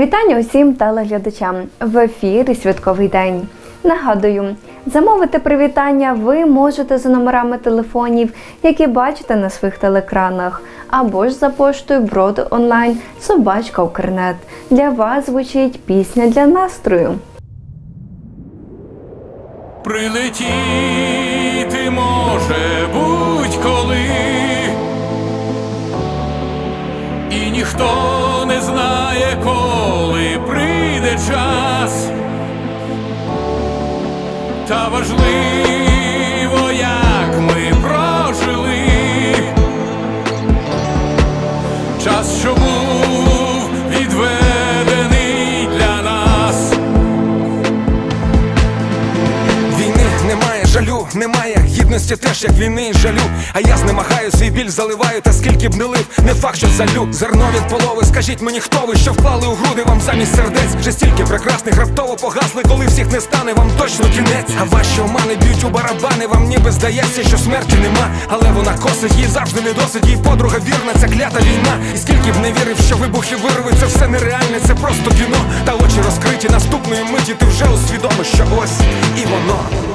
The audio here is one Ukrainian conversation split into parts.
Вітання усім телеглядачам в ефірі Святковий день. Нагадую, замовити привітання ви можете за номерами телефонів, які бачите на своїх телекранах, або ж за поштою броди онлайн Собачка Укрнет. Для вас звучить пісня для настрою. Прилетіти може будь-коли, і ніхто не знає, коли час, та важливо, гідності теж як війни і жалю. А я знемагаю свій біль заливаю, та скільки б не лив, не факт, що залю. Зерно від полови, скажіть мені, хто ви, що вклали у груди вам замість сердець. Вже стільки прекрасних раптово погасли, коли всіх не стане, вам точно кінець. А ваші омани б'ють у барабани, вам ніби здається, що смерті нема. Але вона косить, їй завжди не досить, їй подруга вірна, ця клята війна. І скільки б не вірив, що вибухи вирви, це все нереальне, це просто кіно. Та очі розкриті наступної миті, ти вже усвідомиш, що ось і воно.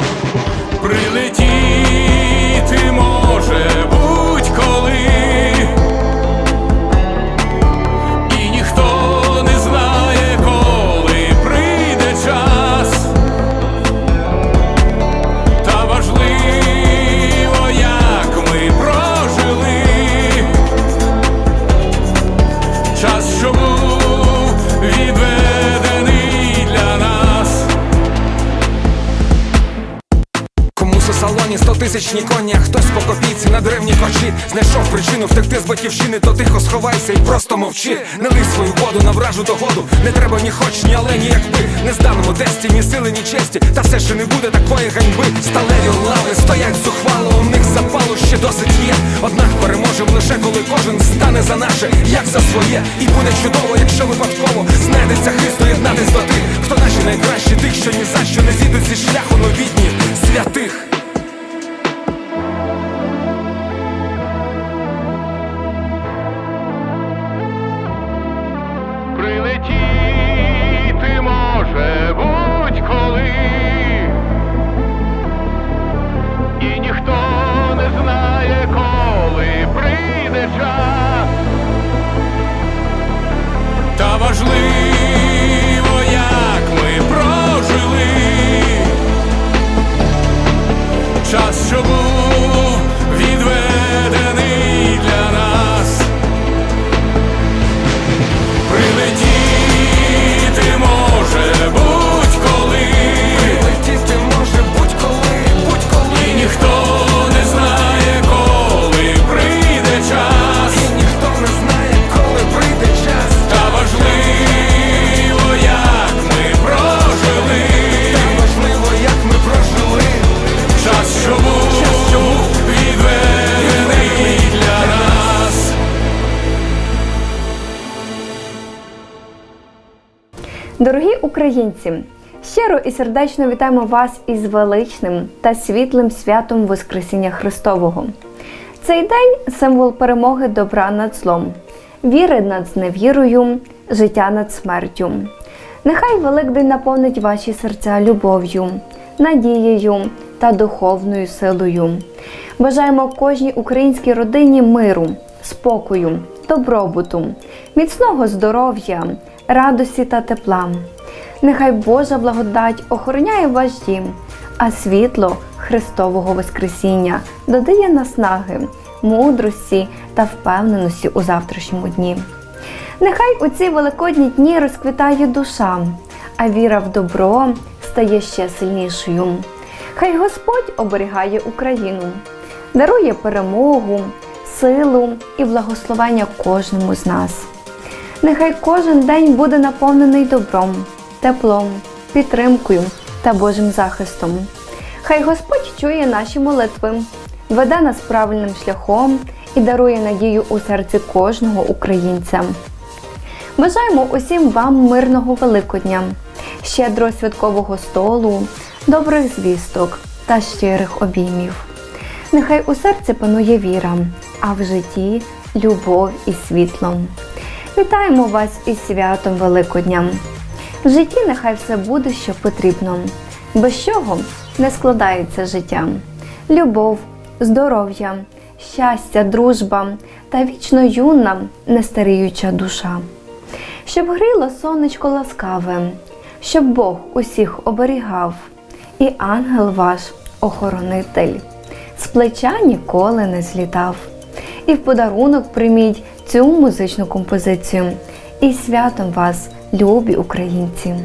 Тисячні коні, а хтось по копійці на древній корчі Знайшов причину втекти з батьківщини, то тихо сховайся і просто мовчи. Не лий свою воду на вражу догоду. Не треба ні хоч, ні але, ні якби. Не зданому тесті, ні сили, ні честі. Та все ще не буде такої ганьби. Сталеві лави стоять зухвало, у них запалу ще досить є. Однак переможем лише коли кожен стане за наше, як за своє. І буде чудово, якщо випадково знайдеться хист єднатись до тих, хто наші найкращі, тих, що ні за що не зійдуть зі шляху новітніх святих. Прийде час, українці! Щиро і сердечно вітаємо вас із величним та світлим святом Воскресіння Христового. Цей день символ перемоги добра над злом, віри над зневірою, життя над смертю. Нехай Великдень наповнить ваші серця любов'ю, надією та духовною силою. Бажаємо кожній українській родині миру, спокою, добробуту, міцного здоров'я, радості та тепла. Нехай Божа благодать охороняє ваш дім, а світло Христового Воскресіння додає наснаги, мудрості та впевненості у завтрашньому дні. Нехай у ці великодні дні розквітає душа, а віра в добро стає ще сильнішою. Хай Господь оберігає Україну, дарує перемогу, силу і благословення кожному з нас. Нехай кожен день буде наповнений добром, теплом, підтримкою та Божим захистом. Хай Господь чує наші молитви, веде нас правильним шляхом і дарує надію у серці кожного українця. Бажаємо усім вам мирного Великодня, щедрого святкового столу, добрих звісток та щирих обіймів. Нехай у серці панує віра, а в житті любов і світло. Вітаємо вас із святом Великодня. В житті нехай все буде, що потрібно. Без чого не складається життя. Любов, здоров'я, щастя, дружба та вічно юна, нестаріюча душа. Щоб гріло сонечко ласкаве, щоб Бог усіх оберігав, і ангел ваш охоронитель з плеча ніколи не злітав. І в подарунок прийміть цю музичну композицію. І святом вас, любі українці!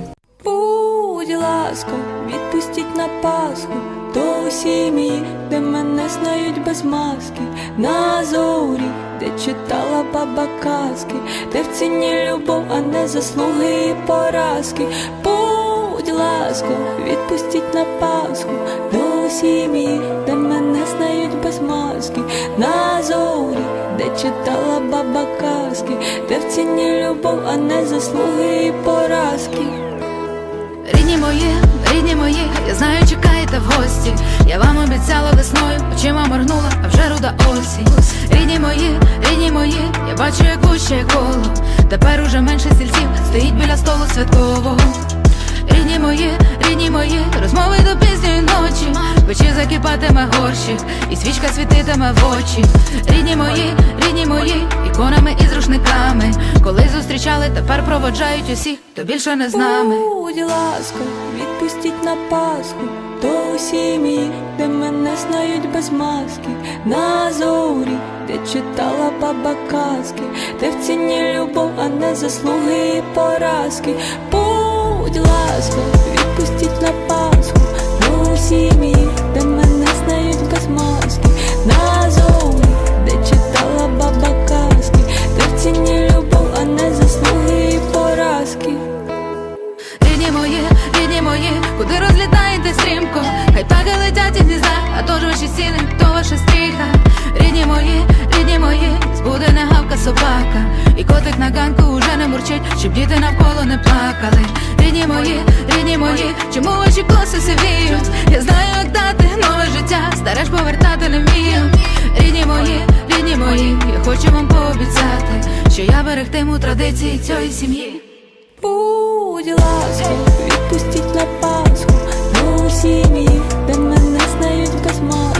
Будь ласка, відпустіть на Пасху. До сім'ї, де мене знають без маски, на зорі, де читала баба казки, де в ціні любов, а не заслуги і поразки. Будь ласка, відпустіть на Пасху. До сім'ї, де мене знають без маски, на зорі, де читала баба казки, де в ціні любов, а не заслуги і поразки. Рідні мої, рідні мої, я знаю, чекаєте в гості. Я вам обіцяла весною, очима моргнула, а вже руда осінь. Рідні мої, рідні мої, я бачу, як гуще коло. Тепер уже менше сільців стоїть біля столу святкового. Рідні мої, рідні мої, розмови до пізньої ночі. Печі закипатиме горщик, і свічка світитиме в очі. Рідні мої, рідні мої, іконами і з рушниками. Коли зустрічали, тепер проводжають усіх, хто більше не з нами. Будь ласка, відпустіть на Пасху до сім'ї, де мене знають без маски, на зорі, де читала баба казки, де в ціні любов, а не заслуги і поразки. Будь ласка, відпустіть на Пасху до сім'ї, не плакали. Рідні мої, рідні мої, чому ваші коси сивіють? Я знаю, як дати нове життя, старе ж повертати не вмію. Рідні мої, рідні мої, я хочу вам пообіцяти, що я берегтиму традиції цієї сім'ї. Будь ласка, відпустіть на Пасху до сім'ї, де мене знають без маски,